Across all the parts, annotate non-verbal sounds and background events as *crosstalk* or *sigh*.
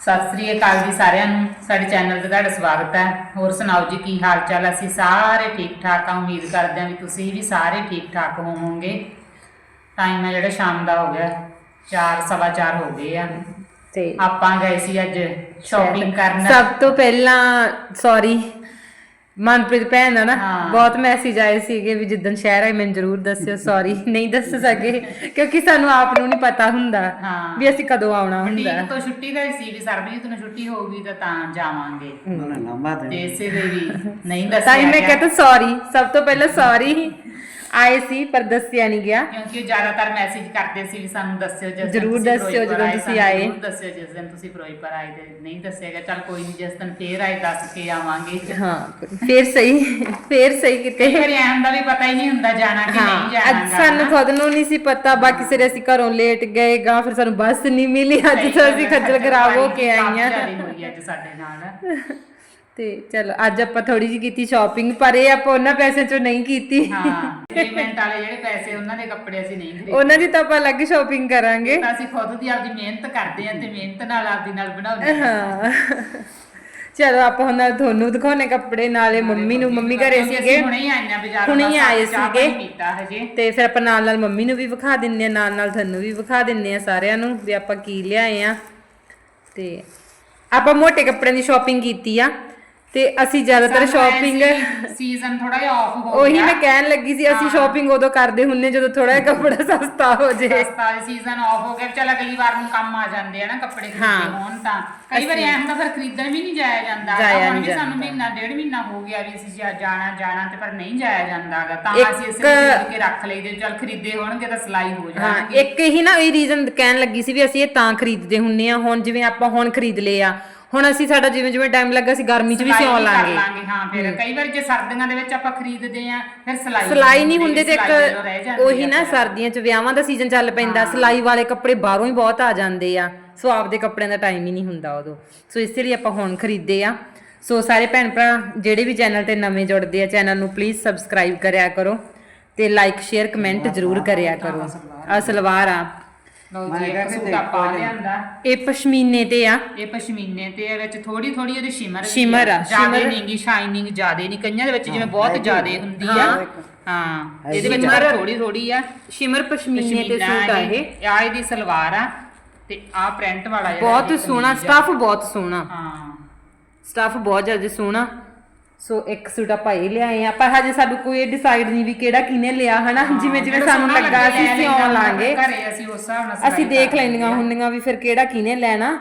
ਸਤਿ ਸ੍ਰੀ ਅਕਾਲ ਜੀ ਸਾਰਿਆਂ ਨੂੰ। ਸਾਡੇ ਚੈਨਲ ਤੇ ਤੁਹਾਡਾ ਸਵਾਗਤ ਹੈ। ਹੋਰ ਸੁਣਾਓ ਜੀ ਕੀ ਹਾਲ ਚਾਲ ਹੈ? ਅਸੀਂ ਸਾਰੇ ਠੀਕ ਠਾਕ ਆ ਉਮੀਦ ਕਰਦੇ ਹਾਂ ਵੀ ਤੁਸੀਂ ਵੀ ਸਾਰੇ ਠੀਕ ਠਾਕ ਹੋਵੋਗੇ। ਟਾਈਮ ਹੈ ਜਿਹੜਾ ਸ਼ਾਮ ਦਾ ਹੋ ਗਿਆ। 4 ਸਵਾ ਚਾਰ ਹੋ ਗਏ ਆ। ਤੇ ਆਪਾਂ ਗਏ ਸੀ ਅੱਜ ਸ਼ਾਪਿੰਗ ਕਰਨ। ਸਭ ਤੋਂ ਪਹਿਲਾਂ ਸੌਰੀ ਮਨਪ੍ਰੀਤ ਭੈਣ ਦਾ ਨਾ ਹਾਂ। ਬਹੁਤ ਮੈਸੇਜ ਆਏ ਸੀਗੇ ਵੀ ਜਿੱਦਣ ਸ਼ਹਿਰ ਆਏ ਮੈਨੂੰ ਜ਼ਰੂਰ ਦੱਸਿਓ ਸੌਰੀ *laughs* ਨਹੀਂ ਦੱਸ ਸਕੇ ਕਿਉਂਕਿ ਸਾਨੂੰ ਆਪ ਨੂੰ ਨਹੀਂ ਪਤਾ ਹੁੰਦਾ ਹਾਂ। ਵੀ ਅਸੀਂ ਕਦੋਂ ਆਉਣਾ ਹੁੰਦਾ ਬੁਟੀਕ ਤੋਂ ਛੁੱਟੀ ਗਈ ਸੀ ਵੀ ਸਰਬਜੀਤ ਨੂੰ ਛੁੱਟੀ ਹੋਊਗੀ ਤਾਂ ਤਾਂ ਜਾਵਾਂਗੇ ਉਹਨਾਂ ਲੰਬਾ ਤੇ ਦੇ ਇਸੇ ਦੇ ਵੀ ਨਹੀਂ ਤਾਂ ਦੱਸਿਆ ਹੀ ਮੈਂ ਗਿਆ। ਕਹਤਾ ਸੌਰੀ ਸਭ ਤੋਂ ਪਹਿਲਾਂ ਸੌਰੀ ਆਏ ਸੀ ਪਰ ਦੱਸਿਆ ਨਹੀਂ ਗਿਆ। ਕਿਉਂਕਿ ਜ਼ਿਆਦਾਤਰ ਮੈਸੇਜ ਕਰਦੇ ਸੀ ਵੀ ਸਾਨੂੰ ਦੱਸਿਓ ਜਿਸ ਦਿਨ ਜ਼ਰੂਰ ਦੱਸਿਓ ਜਦੋਂ ਤੁਸੀਂ ਆਏ। ਜ਼ਰੂਰ ਦੱਸਿਓ ਜਿਸ ਦਿਨ ਤੁਸੀਂ ਫਿਰੋਜ਼ਪੁਰ ਆਏ ਤੇ ਨਹੀਂ ਦੱਸਿਆਗਾ ਚੱਲ ਕੋਈ ਨਹੀਂ ਜਿਸ ਦਿਨ ਫੇਰ ਆਏ ਦੱਸ ਕੇ ਆਵਾਂਗੇ। ਹਾਂ ਫੇਰ ਸਹੀ ਫੇਰ ਸਹੀ ਕਿਤੇ। ਵਾਰੀ ਐਂ ਹੁੰਦਾ ਵੀ ਪਤਾ ਹੀ ਨਹੀਂ ਹੁੰਦਾ ਜਾਣਾ ਕਿ ਨਹੀਂ ਜਾਣਾ ਅੱਜ ਸਾਨੂੰ ਖੁਦ ਨੂੰ ਨਹੀਂ ਸੀ ਪਤਾ ਬਾਕੀ ਸਿਰੇ ਅਸੀਂ ਘਰੋਂ ਲੇਟ ਗਏ ਗਾ ਫਿਰ ਸਾਨੂੰ ਬੱਸ ਨਹੀਂ ਮਿਲੀ ਅੱਜ ਤਾਂ ਅਸੀਂ ਖੱਜਲ ਖਰਾਬ ਹੋ ਕੇ ਆਈਆਂ। ਅੱਜ ਸਾਡੇ ਨਾਲ। ਤੇ ਚਲੋ ਅੱਜ ਆਪਾਂ ਥੋੜੀ ਜਿਹੀ ਕੀਤੀ ਸ਼ਾਪਿੰਗ ਪਰ ਇਹ ਆਪਾਂ ਉਹਨਾਂ ਪੈਸਿਆਂ ਚੋਂ ਨਹੀਂ ਕੀਤੀ। ਹਾਂ। ਪੇਮੈਂਟ ਵਾਲੇ ਜਿਹੜੇ ਪੈਸੇ ਉਹਨਾਂ ਦੇ ਕੱਪੜੇ ਅਸੀਂ ਨਹੀਂ ਖਰੀਦੇ ਉਹਨਾਂ ਦੀ ਤਾਂ ਆਪਾਂ ਅਲੱਗ ਸ਼ਾਪਿੰਗ ਕਰਾਂਗੇ। ਤਾਂ ਅਸੀਂ ਖੁਦ ਦੀ ਆਪਦੀ ਮਿਹਨਤ ਕਰਦੇ ਆਂ ਤੇ ਮਿਹਨਤ ਨਾਲ ਆਪਦੀ ਨਾਲ ਬਣਾਉਂਦੇ ਆਂ ਹਾਂ। ਚਲੋ ਆਪਾਂ ਹੁਣ ਨਾਲ ਤੁਹਾਨੂੰ ਦਿਖਾਉਣੇ ਕੱਪੜੇ ਨਾਲੇ ਮੰਮੀ ਨੂੰ ਮੰਮੀ ਘਰੇ ਅਸੀਂ ਸੀਗੇ। ਹੁਣੇ ਹੀ ਆਏ ਆਂ ਬਾਜ਼ਾਰੋਂ ਹੁਣੇ ਹੀ ਬਸ ਆਏ ਚਾਹ ਪਾਣੀ ਸੀਗੇ। ਪੀਤਾ ਹਜੇ। ਤੇ ਫਿਰ ਆਪਾਂ ਨਾਲ ਨਾਲ ਮੰਮੀ ਨੂੰ ਵੀ ਵਿਖਾ ਦਿੰਨੇ ਆ ਨਾਲ ਨਾਲ ਤੁਹਾਨੂੰ ਵੀ ਵਿਖਾ ਦਿੰਨੇ ਆ ਸਾਰਿਆਂ ਨੂੰ ਵੀ ਆਪਾਂ ਕੀ ਲਿਆਏ ਆ। ਤੇ ਆਪਾਂ ਮੋٹے ਕੱਪੜਿਆਂ ਦੀ ਸ਼ਾਪਿੰਗ ਕੀਤੀ ਆ। ਤੇ ਅਸੀਂ ਜ਼ਿਆਦਾਤਰ ਸ਼ਾਪਿੰਗ ਸੀਜ਼ਨ ਥੋੜਾ ਜਿਹਾ ਆਫ ਹੋ ਉਹੀ ਗਿਆ ਮੈਂ ਕਹਿਣ ਲੱਗੀ ਸੀ ਅਸੀਂ ਸ਼ਾਪਿੰਗ ਉਦੋਂ ਕਰਦੇ ਹੁੰਨੇ ਜਦੋਂ ਥੋੜਾ ਜਿਹਾ ਕੱਪੜਾ ਸਸਤਾ ਹੋ ਜੇ। ਸਸਤਾ ਸੀਜ਼ਨ ਆਫ ਹੋ ਗਿਆ ਚਲ ਅਗਲੀ ਵਾਰ ਨੂੰ ਕੰਮ ਆ ਜਾਂਦੇ ਆ ਨਾ ਕੱਪੜੇ ਖਰੀਦੇ। ਹੋਣ ਤਾਂ। ਕਈ ਵਾਰੀ ਐਂ ਹੁੰਦਾ ਫਿਰ ਖਰੀਦਣ ਵੀ ਨਹੀਂ ਜਾਇਆ ਜਾਂਦਾ। ਹੁਣ ਵੀ ਸਾਨੂੰ। ਮਹੀਨਾ ਡੇਢ ਮਹੀਨਾ ਹੋ ਗਿਆ ਵੀ ਅਸੀਂ ਜਾਣਾ ਜਾਣਾ ਤੇ ਪਰ ਨਹੀਂ ਜਾਇਆ ਜਾਂਦਾਗਾ ਤਾਂ ਅਸੀਂ ਇਸ ਖਰੀਦ ਕੇ ਰੱਖ ਲਈਦੇ ਚਲ ਖਰੀਦੇ ਹੋਣਗੇ ਤਾਂ ਸਿਲਾਈ ਹੋ ਹਾਂ ਜਾਣਗੇ। ਇੱਕ ਹੀ ਨਾ ਇਹ ਰੀਜ਼ਨ ਕਹਿਣ ਲੱਗੀ ਸੀ ਵੀ ਅਸੀਂ ਇਹ ਤਾਂ ਖਰੀਦਦੇ ਹੁੰਨੇ ਆ। ਹੁਣ ਜਿਵੇਂ ਆਪਾਂ ਹੁਣ ਖਰੀਦ ਲਏ ਆ ਹੁਣ ਅਸੀਂ ਸਾਡਾ ਜਿਵੇਂ ਜਿਵੇਂ ਟਾਈਮ ਲੱਗਾ ਅਸੀਂ ਗਰਮੀ 'ਚ ਵੀ ਸਿਲਾਈ ਕਰ ਲਾਂਗੇ। ਲਾਂਗੇ ਹਾਂ ਫਿਰ ਕਈ ਵਾਰ ਜੇ ਸਰਦੀਆਂ ਦੇ ਵਿੱਚ ਆਪਾਂ ਖਰੀਦਦੇ ਆ ਫਿਰ ਸਿਲਾਈ ਸਿਲਾਈ ਨਹੀਂ ਹੁੰਦੇ ਤੇ ਸਿਲਾਈ ਜਦੋਂ ਰਹਿ ਇੱਕ ਜਾਂਦੀ ਉਹੀ ਆ ਨਾ। ਸਰਦੀਆਂ 'ਚ ਵਿਆਹਾਂ ਦਾ ਸੀਜ਼ਨ ਚੱਲ ਪੈਂਦਾ ਸਿਲਾਈ ਵਾਲੇ ਕੱਪੜੇ ਬਾਹਰੋਂ ਹੀ ਬਹੁਤ ਆ ਜਾਂਦੇ ਆ ਸੋ ਆਪਦੇ ਕੱਪੜਿਆਂ ਦਾ ਟਾਈਮ ਹੀ ਨਹੀਂ ਹੁੰਦਾ ਉਦੋਂ। ਸੋ ਇਸੇ ਲਈ ਆਪਾਂ ਹੁਣ ਖਰੀਦੇ ਆ। ਸੋ ਸਾਰੇ ਭੈਣ ਭਰਾ ਜਿਹੜੇ ਵੀ ਚੈਨਲ ਤੇ ਨਵੇਂ ਜੁੜਦੇ ਆ ਚੈਨਲ ਨੂੰ ਪਲੀਜ਼ ਸਬਸਕ੍ਰਾਈਬ ਕਰਿਆ ਕਰੋ ਤੇ ਲਾਈਕ ਸ਼ੇਅਰ ਕਮੈਂਟ ਜ਼ਰੂਰ ਕਰਿਆ ਕਰੋ। ਆ ਸਲਵਾਰ ਆ। ਲਓ ਮੈਂ ਜੀ ਕਿਹਾ ਇੱਕ ਕਿ ਸੂਟ ਆਪਾਂ ਦੇਖੋ ਜੀ। ਲਿਆਂਦਾ। ਇਹ ਪਸ਼ਮੀਨੇ ਤੇ ਆ। ਇਹ ਪਸ਼ਮੀਨੇ ਤੇ ਇਹ ਵਿੱਚ ਥੋੜੀ ਥੋੜੀ ਉਹਦੀ ਸ਼ਿਮਰ ਵੀ ਸ਼ਿਮਰ ਆ, ਜਿਆਦੇ ਸ਼ਿਮਰ। ਨਹੀਂਗੀ ਸ਼ਾਈਨਿੰਗ ਜਿਆਦੇ ਨਹੀਂ। ਕਈਆਂ ਦੇ ਵਿੱਚ ਜਿਵੇਂ ਬਹੁਤ ਹੈਗੀ। ਜਿਆਦੇ ਹੁੰਦੀ ਆ। ਹਾਂ। ਹਾਂ ਇਹਦੇ ਵਿੱਚ ਸ਼ਿਮਰ- ਥੋੜੀ ਥੋੜੀ ਆ। ਸ਼ਿਮਰ ਪਸ਼ਮੀਨੇ ਤੇ ਪਸ਼ਮੀਨਾ ਸੂਟ ਆ ਇਹ। ਆ ਇਹਦੀ ਸਲਵਾਰ ਆ ਤੇ ਆ ਪ੍ਰਿੰਟ ਵਾਲਾ ਜਿਹੜਾ ਬਹੁਤ ਇਹ ਸੋਹਣਾ ਕਮੀਜ਼ ਆ। ਸਟਾਫ ਬਹੁਤ ਸੋਹਣਾ। ਹਾਂ। ਸਟਾਫ ਬਹੁਤ ਜ਼ਿਆਦਾ ਸੋਹਣਾ। ਸੋ ਇੱਕ ਸੂਟ ਆਪਾਂ ਇਹ ਲਿਆਏ ਆ ਪਰ ਹਜੇ ਸਾਨੂੰ ਕੋਈ ਡਿਸਾਈਡ ਨਹੀਂ ਵੀ ਕਿਹੜਾ ਕਿਨੇ ਲਿਆ ਹਨਾ? ਜਿਵੇਂ ਜਿਵੇਂ ਸਾਨੂੰ ਲੱਗਾ ਅਸੀਂ ਸਿਉਣ ਲਾਂਗੇ। ਘਰੇ ਅਸੀਂ ਉਸ ਹਿਸਾਬ ਨਾਲ ਅਸੀਂ ਸਿਲਾਈ ਦੇਖ ਲੈਂਦੀਆਂ। ਹੁੰਦੀਆਂ ਵੀ ਫਿਰ ਕਿਹੜਾ ਕਿਨੇ ਲੈਣਾ।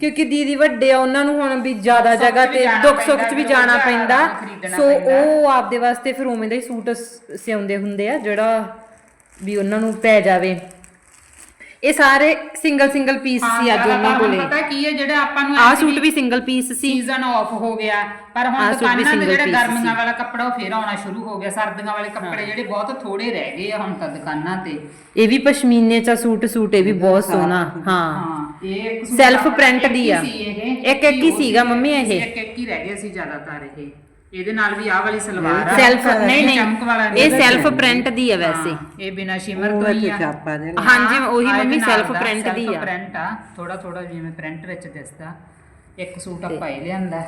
ਕਿਉਂਕਿ ਦੀਦੀ ਵੱਡੇ ਆ ਉਹਨਾਂ ਨੂੰ ਹੁਣ ਵੀ ਜ਼ਿਆਦਾ ਜਗ੍ਹਾ ਤੇ ਦੁੱਖ ਸੁੱਖ ਚ ਵੀ ਜਾਣਾ ਪੈਂਦਾ। ਸੋ। ਉਹ ਆਪਦੇ ਵਾਸਤੇ ਫਿਰ ਉਵੇਂ ਦਾ ਹੀ ਸੂਟ ਸਿਉਂਦੇ ਹੁੰਦੇ ਆ ਜਿਹੜਾ ਵੀ ਉਹਨਾਂ ਨੂੰ ਪੈ ਜਾਵੇ। ਇਹ ਸਾਰੇ ਸਿੰਗਲ ਸਿੰਗਲ ਪੀਸ ਸੀ ਅੱਜ ਉਹਨਾਂ ਕੋਲੇ। ਪਤਾ ਕੀ ਹੈ ਜਿਹੜੇ ਆਪਾਂ ਨੂੰ ਐਂ ਸੂਟ ਵੀ ਸਿੰਗਲ ਪੀਸ ਸੀ। ਸੀਜ਼ਨ ਆਫ ਹੋ ਗਿਆ। ਪਰ ਹੁਣ ਦੁਕਾਨਾਂ ਦੇ single ਜਿਹੜੇ ਗਰਮੀਆਂ ਵਾਲਾ ਕੱਪੜਾ ਉਹ ਫੇਰ ਆਉਣਾ ਸ਼ੁਰੂ ਹੋ ਗਿਆ। ਸਰਦੀਆਂ ਵਾਲੇ ਕੱਪੜੇ ਜਿਹੜੇ ਬਹੁਤ ਥੋੜੇ ਰਹਿ ਗਏ ਆ ਹੁਣ ਤਾਂ ਦੁਕਾਨਾਂ ਤੇ। ਇਹ ਵੀ ਪਸ਼ਮੀਨੇ ਚ ਸੂਟ ਸੂਟ ਇਹ ਵੀ ਬਹੁਤ ਸੋਹਣਾ। ਹਾਂ। ਹਾਂ। ਇਹ print ਇੱਕ ਦੀ ਆ। ਇੱਕ- ਇੱਕ ਹੀ ਸੀਗਾ ਮੰਮੀ ਇਹ। ਇੱਕ ਇੱਕ ਹੀ ਰਹਿ ਗਏ ਸੀ ਜ਼ਿਆਦਾਤਰ ਇਹ। ਇਹਦੇ ਨਾਲ ਵੀ ਆਹ ਵਾਲੀ ਸਲਵਾਰ ਆ। ਸੈਲਫ ਨਹੀਂ ਚਮਕ ਵਾਲਾ ਨਹੀਂ ਨਹੀਂ ਇਹ ਸੈਲਫ ਪ੍ਰਿੰਟ ਦੀ ਹੈ ਵੈਸੇ। ਇਹ ਬਿਨਾ ਸ਼ਿਮਰ ਤੋਂ ਹੀ ਆ। ਹਾਂਜੀ ਉਹੀ ਮੰਮੀ ਸੈਲਫ ਪ੍ਰਿੰਟ ਦੀ ਆ। print ਆ। ਥੋੜਾ ਥੋੜਾ ਜਿਵੇਂ ਪ੍ਰਿੰਟ ਵਿੱਚ ਦਿਸਦਾ। ਇੱਕ ਸੂਟ ਆਪਾਂ ਇਹ ਲਿਆਂਦਾ।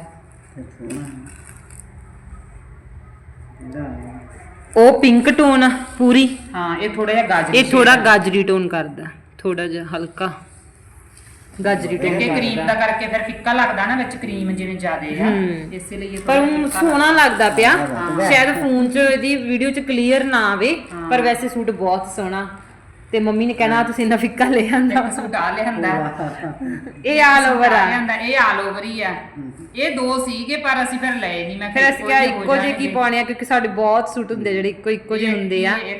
ਉਹ ਪਿੰਕ ਟੋਨ ਪੂਰੀ। ਹਾਂ ਇਹ ਥੋੜਾ ਜਿਹਾ ਗਾਜਰੀ ਇਹ ਥੋੜਾ ਗਾਜਰੀ ਟੋਨ ਕਰਦਾ। ਥੋੜਾ ਜਿਹਾ ਹਲਕਾ। ਗਾਜਰੀ ਟੋਨ ਕਿ ਕਰੀਮ ਦਾ ਕਰਕੇ ਫਿਰ ਫਿੱਕਾ ਲੱਗਦਾ ਨਾ ਵਿੱਚ ਕਰੀਮ ਜਿਵੇਂ ਜ਼ਿਆਦੇ ਆ। ਇਸੇ ਲਈ ਇਹ ਪਰ ਥੋੜ੍ਹਾ ਹੁਣ ਫਿੱਕਾ ਸੋਹਣਾ ਲੱਗਦਾ। ਪਿਆ। ਸ਼ਾਇਦ ਫੋਨ 'ਚ ਇਹਦੀ ਵੀਡੀਓ 'ਚ ਕਲੀਅਰ ਨਾ ਆਵੇ ਪਰ ਵੈਸੇ ਸੂਟ ਬਹੁਤ ਸੋਹਣਾ। ਤੇ ਮੰਮੀ ਨੇ ਕਹਿਣਾ ਤੁਸੀਂ ਇੰਨਾ ਫਿੱਕਾ ਲੈ ਆਂਦਾ ਇੱਕ ਸੂਟ ਆ ਲਿਆਂਦਾ ਇਹ ਆਲ ਓਵਰ ਆ। ਲਿਆਂਦਾ ਇਹ ਆਲ ਓਵਰ ਹੀ ਆ। ਇਹ ਦੋ ਸੀਗੇ ਪਰ ਅਸੀਂ ਫਿਰ ਲਏ ਨਹੀਂ। ਮੈਂ ਫਿਰ ਅਸੀਂ ਕਿਹਾ ਇੱਕੋ ਜਿਹੇ ਕੀ। ਪਾਉਣੇ ਆ? ਕਿਉਂਕਿ ਸਾਡੇ ਬਹੁਤ ਸੂਟ ਹੁੰਦੇ ਜਿਹੜੇ ਇੱਕੋ ਇੱਕੋ ਜਿਹੇ ਹੁੰਦੇ ਆ। ਹੀ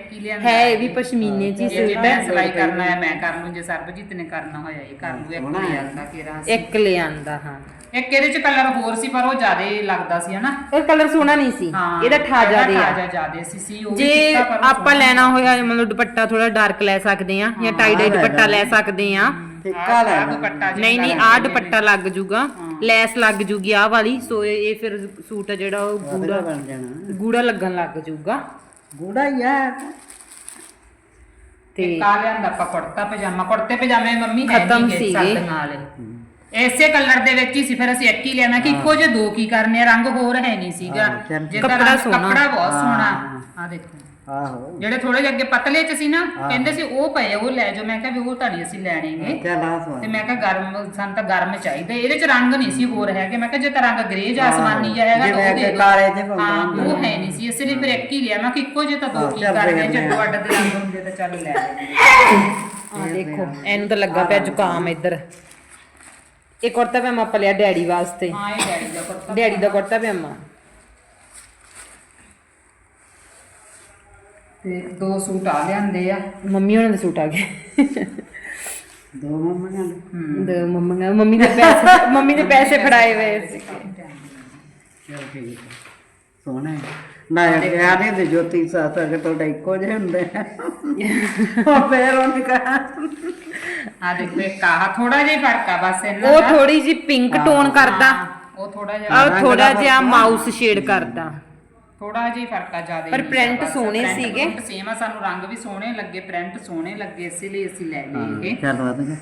ਇਹ ਵੀ ਪਸ਼ਮੀਨੇ 'ਚ ਹੀ ਸੂਟ ਮੈਂ ਹੈ। ਸਿਲਾਈ ਕਰਨਾ ਹੈ ਮੈਂ ਕਰ ਲੂੰ ਜੇ ਸਰਬਜੀਤ ਨੇ ਕਰਨਾ ਹੋਇਆ ਇਹ ਕਰ ਲੂ ਇੱਕ ਲਿਆਂਦਾ ਕਿਰਾ ਇੱਕ ਲੈ ਆਂਦਾ ਹਾਂ। ਇੱਕ ਇਹਦੇ ਚ ਕਲਰ ਹੋਰ ਸੀ ਪਰ ਉਹ ਜ਼ਿਆਦੇ ਲੱਗਦਾ ਸੀ ਹਨਾ? ਇਹ ਕਲਰ ਸੋਹਣਾ ਨਹੀਂ ਸੀ। ਇਹਦਾ ਠਾਜਾ ਦੇ ਆ ਠਾਜਾ ਜ਼ਿਆਦੇ ਸੀ ਸੀ ਉਹ ਜੇ ਉਹ ਆਪਾਂ ਲੈਣਾ ਹੋਇਆ ਮਤਲਬ ਦੁਪੱਟਾ ਥੋੜਾ ਡਾਰਕ ਲੈ ਸਕਦੇ ਆ ਜਾਂ ਟਾਈ ਡਾਈ ਦੁਪੱਟਾ ਲੈ ਸਕਦੇ ਆ। ਟਿੱਕਾ ਲੈ ਦੁਪੱਟਾ ਨਹੀਂ ਨਹੀਂ ਆਹ ਦੁਪੱਟਾ ਲੱਗ ਜੂਗਾ ਲੈਸ ਲੱਗ ਜੂਗੀ ਆਹ ਵਾਲੀ ਸੋ ਇਹ ਇਹ ਫਿਰ ਸੂਟ ਆ ਜਿਹੜਾ ਉਹ ਗੂੜਾ ਬਣ ਜਾਣਾ। ਗੂੜਾ ਲੱਗਣ ਲੱਗ ਜੂਗਾ। ਗੂੜਾ ਹੀ ਆ। ਤੇ ਕਾ ਲਿਆਂਦਾ ਆਪਾਂ ਕੁੜਤਾ ਪਜਾਮਾ। ਕੁੜਤੇ ਪਜਾਮੇ ਮੰਮੀ ਹੈ ਖਤਮ ਸੀਗੇ। ਸਰਦੀਆਂ ਵਾਲੇ। ਇਸੇ ਕਲਰ ਦੇ ਵਿੱਚ ਹੀ ਸੀ ਫਿਰ ਅਸੀਂ ਇੱਕ ਹੀ ਮੈਂ ਕਿ ਇੱਕੋ ਜਿਹੇ ਦੋ ਕੀ ਕਰਨੇ ਆ ਰੰਗ ਹੋਰ ਹੈ ਨਹੀਂ ਸੀਗਾ। ਕੱਪੜਾ ਸੋਹਣਾ। ਕੱਪੜਾ ਬਹੁਤ ਸੋਹਣਾ। ਆ ਦੇਖੋ। ਆਹੋ। ਜਿਹੜੇ ਥੋੜੇ ਜਿਹੇ ਅੱਗੇ ਪਤਲੇ ਚ ਸੀ ਨਾ ਹਾਂ। ਕਹਿੰਦੇ ਸੀ ਉਹ ਪਏ ਉਹ ਲੈ ਜਾਓ। ਮੈਂ ਕਿਹਾ ਵੀ ਉਹ ਤੁਹਾਡੀ ਅਸੀਂ ਲੈਣੇਗੇ ਚੱਲ ਆ ਤੇ ਸਵਾਲ ਮੈਂ ਕਿਹਾ ਗਰਮ ਸਾਨੂੰ ਤਾਂ ਗਰਮ ਚਾਹੀਦਾ। ਇਹਦੇ ਚ ਰੰਗ ਨਹੀਂ ਸੀ ਹੋਰ ਹੈਗੇ। ਮੈਂ ਕਿਹਾ ਜੇ ਤਾਂ ਰੰਗ ਗ੍ਰੇ ਜਾਂ ਆਸਮਾਨੀ ਜਿਹਾ ਹੈਗਾ ਤਾਂ ਜਿਵੇਂ ਉਹ ਦੇ ਦਿਓ। ਕਾਲੇ ਜਿਹੇ ਪਾਉਂਦੇ ਹਾਂ ਹੁੰਦੇ। ਉਹ ਹੈ ਨਹੀਂ ਸੀ। ਇਸ ਲਈ ਫਿਰ ਇੱਕ ਹੀ ਲਿਆ। ਮੈਂ ਕਿ ਇੱਕੋ ਜਿਹੇ ਤਾਂ ਦੋ ਹਾਂ, ਕੀ ਚੱਲ ਕਰਨੇ ਵੇਖਦੇ ਜੇ ਦੋ ਹਾਂ। ਅੱਡ ਦੇ ਰੰਗ ਹੁੰਦੇ ਤਾਂ ਚੱਲ ਲੈ ਲੈਂਦੇ ਆ ਦੇਖੋ ਇਹਨੂੰ ਤਾਂ ਲੱਗਾ ਪਿਆ ਜ਼ੁਕਾਮ ਇੱਧਰ। ਇਹ ਕੁੜਤਾ ਪਜਾਮਾ ਆਪਾਂ ਲਿਆ ਡੈਡੀ ਵਾਸਤੇ। ਹਾਂ ਇਹ ਡੈਡੀ ਦਾ ਕੁੜਤਾ ਡੈਡੀ ਦਾ ਕੁੜਤਾ ਪਜਾਮਾ। ਤੇ ਦੋ ਸੂਟ ਆ ਲਿਆਂਦੇ ਆ। ਮੰਮੀ ਉਹਨਾਂ ਦੇ ਸੂਟ ਆ ਗਏ। ਦੋ ਮੰਮੀਆਂ ਦੇ? ਮੰਮੀ ਮੰਮੀ ਦੇ ਪੈਸੇ ਮੰਮੀ ਨੇ ਪੈਸੇ ਫੜਾਏ ਹੋਏ ਸੀ। ਚੱਲ ਠੀਕ ਹੈ ਸੋਹਣਾ ਹੈ ਨਾ ਯਾਰ ਇਹ ਦੇ ਜੋਤੀ ਸਾਥ ਅਗੇ ਤੁਹਾਡਾ ਇੱਕੋ ਜਿਹੇ ਹੁੰਦੇ ਆ। ਉਹ ਫੇਰ ਉਹਨੇ ਕਹਾ ਆ ਦੇਖੋ ਇੱਕ ਆਹ ਥੋੜਾ ਜਿਹਾ ਫ਼ਰਕ ਆ ਬਸ ਇਹਨਾਂ ਉਹ ਦਾ ਥੋੜੀ ਜੀ ਪਿੰਕ ਟੋਨ ਕਰਦਾ। ਉਹ ਥੋੜਾ ਜਿਹਾ ਆ ਰੰਗ ਥੋੜਾ ਦਾ ਜਿਹਾ। ਮਾਊਸ ਸ਼ੇਡ ਕਰਦਾ। ਥੋੜਾ ਜਿਹਾ ਹੀ ਫ਼ਰਕ ਆ ਜ਼ਿਆਦਾ ਪਰ print ਸੋਹਣੇ ਸੀਗੇ। ਸੇਮ ਆ ਸਾਨੂੰ ਰੰਗ ਵੀ ਸੋਹਣੇ ਲੱਗੇ ਪ੍ਰਿੰਟ ਸੋਹਣੇ ਲੱਗੇ ਇਸੇ ਲਈ ਅਸੀਂ ਲੈ ਲਏ ਇਹ। ਚੱਲ ਵਧੀਆ